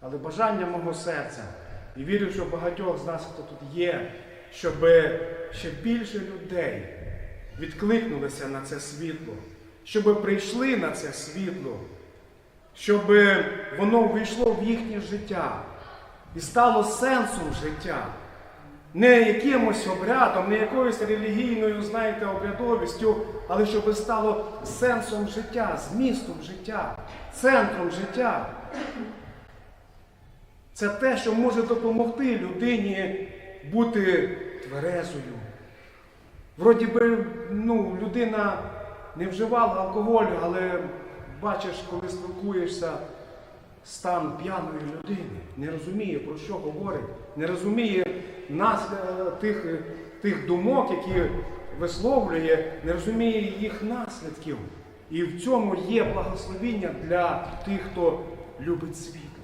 Але бажання мого серця, і вірю, що багатьох з нас, хто тут є, щоб ще більше людей відкликнулися на це світло, щоб прийшли на це світло, щоб воно ввійшло в їхнє життя і стало сенсом життя. Не якимось обрядом, не якоюсь релігійною, знаєте, обрядовістю, але щоб стало сенсом життя, змістом життя, центром життя. Це те, що може допомогти людині бути тверезою. Вроді би, ну, людина не вживала алкоголю, але бачиш, коли спілкуєшся, стан п'яної людини, не розуміє, про що говорить, не розуміє нас, е, тих, тих думок, які висловлює, не розуміє їх наслідків. І в цьому є благословіння для тих, хто любить світло.